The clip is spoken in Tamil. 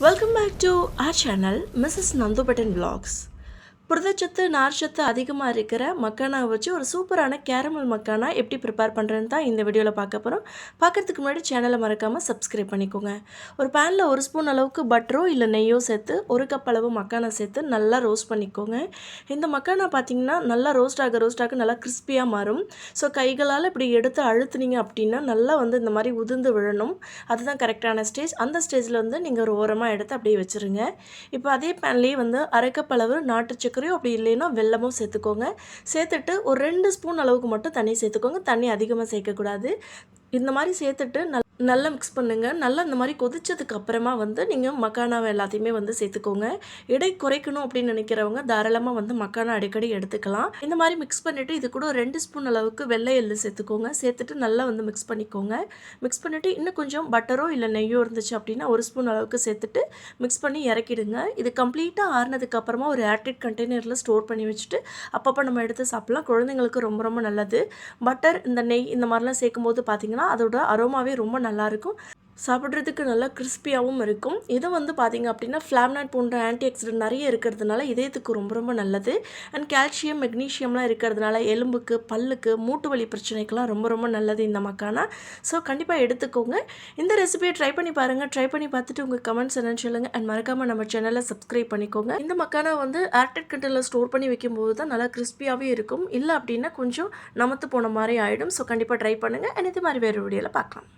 Welcome back to our channel Mrs. Nandu Button Vlogs. புரதச்சத்து நார்ச்சத்து அதிகமாக இருக்கிற மக்கானாவை வச்சு ஒரு சூப்பரான கேரமல் மக்கானா எப்படி ப்ரிப்பேர் பண்ணுறேன்னு தான் இந்த வீடியோவில் பார்க்க போகிறோம் பார்க்கறதுக்கு முன்னாடி சேனலை மறக்காமல் சப்ஸ்கிரைப் பண்ணிக்கோங்க. ஒரு பேனில் ஒரு ஸ்பூன் அளவுக்கு பட்டரோ இல்லை நெய்யோ சேர்த்து ஒரு கப் அளவு மக்கானா சேர்த்து நல்லா ரோஸ்ட் பண்ணிக்கோங்க. இந்த மக்கானா பார்த்தீங்கன்னா நல்லா ரோஸ்ட் ஆக ரோஸ்ட் ஆக நல்லா கிறிஸ்பியாக மாறும். ஸோ கைகளால் இப்படி எடுத்து அழுத்துனீங்க அப்படின்னா நல்லா வந்து இந்த மாதிரி உதிர்ந்து விழணும். அதுதான் கரெக்டான ஸ்டேஜ் அந்த ஸ்டேஜில் வந்து நீங்கள் ஒரு ஓரமாக எடுத்து அப்படியே வச்சுருங்க. இப்போ அதே பேன்லேயே வந்து அரைக்கப்பளவு நாட்டு சர்க்கரையோ அப்படி இல்லைன்னா வெள்ளமும் சேர்த்துக்கோங்க. சேர்த்துட்டு ஒரு ரெண்டு ஸ்பூன் அளவுக்கு மட்டும் தண்ணி சேர்த்துக்கோங்க. தண்ணி அதிகமாக சேர்க்கக்கூடாது. இந்த மாதிரி சேர்த்துட்டு நல்லா நல்லா மிக்ஸ் பண்ணுங்கள் நல்லா இந்த மாதிரி கொதிச்சதுக்கு அப்புறமா வந்து நீங்கள் மக்கானாவை எல்லாத்தையுமே வந்து சேர்த்துக்கோங்க. எடை குறைக்கணும் அப்படின்னு நினைக்கிறவங்க தாராளமாக வந்து மக்கானா அடிக்கடி எடுத்துக்கலாம். இந்த மாதிரி மிக்ஸ் பண்ணிவிட்டு இது கூட ரெண்டு ஸ்பூன் அளவுக்கு வெள்ளை எள்ளு சேர்த்துக்கோங்க. சேர்த்துட்டு நல்லா வந்து மிக்ஸ் பண்ணிக்கோங்க. மிக்ஸ் பண்ணிவிட்டு இன்னும் கொஞ்சம் பட்டரோ இல்லை நெய்யோ இருந்துச்சு அப்படின்னா ஒரு ஸ்பூன் அளவுக்கு சேர்த்துட்டு மிக்ஸ் பண்ணி இறக்கிடுங்க. இது கம்ப்ளீட்டாக ஆறினதுக்கப்புறமா ஒரு ஏர்டெட் கண்டெய்னரில் ஸ்டோர் பண்ணி வச்சுட்டு அப்பப்போ நம்ம எடுத்து சாப்பிட்லாம். குழந்தைங்களுக்கு ரொம்ப ரொம்ப நல்லது. பட்டர் இந்த நெய் இந்த மாதிரிலாம் சேர்க்கும்போது பார்த்திங்கன்னா அதோட அரோமாவே ரொம்ப நல்லாயிருக்கும். சாப்பிட்றதுக்கு நல்லா கிறிஸ்பியாகவும் இருக்கும். இது வந்து பார்த்திங்க அப்படின்னா ஃப்ளாம்நாட் போன்ற ஆன்டி ஆக்சிடென்ட் நிறைய இருக்கிறதுனால இதயத்துக்கு ரொம்ப ரொம்ப நல்லது. அண்ட் கால்சியம் மெக்னீஷியம்லாம் இருக்கிறதுனால எலும்புக்கு பல்லுக்கு மூட்டு வலி பிரச்சனைக்கெல்லாம் ரொம்ப ரொம்ப நல்லது இந்த மக்கானா. ஸோ கண்டிப்பாக எடுத்துக்கோங்க. இந்த ரெசிபியை ட்ரை பண்ணி பாருங்கள் ட்ரை பண்ணி பார்த்துட்டு உங்கள் கமெண்ட்ஸ் என்னன்னு சொல்லுங்கள் அண்ட் மறக்காமல் நம்ம சேனலை சப்ஸ்கிரைப் பண்ணிக்கோங்க. இந்த மக்கானா வந்து ஏர்டெட் கண்டெய்னரில் ஸ்டோர் பண்ணி வைக்கும்போது தான் நல்லா கிறிஸ்பியாகவே இருக்கும். இல்லை அப்படின்னா கொஞ்சம் நமத்து போன மாதிரி ஆகிடும் ஸோ கண்டிப்பாக ட்ரை பண்ணுங்கள் அண்ட் இது மாதிரி வேறு வீடியோவில் பார்க்கலாம்.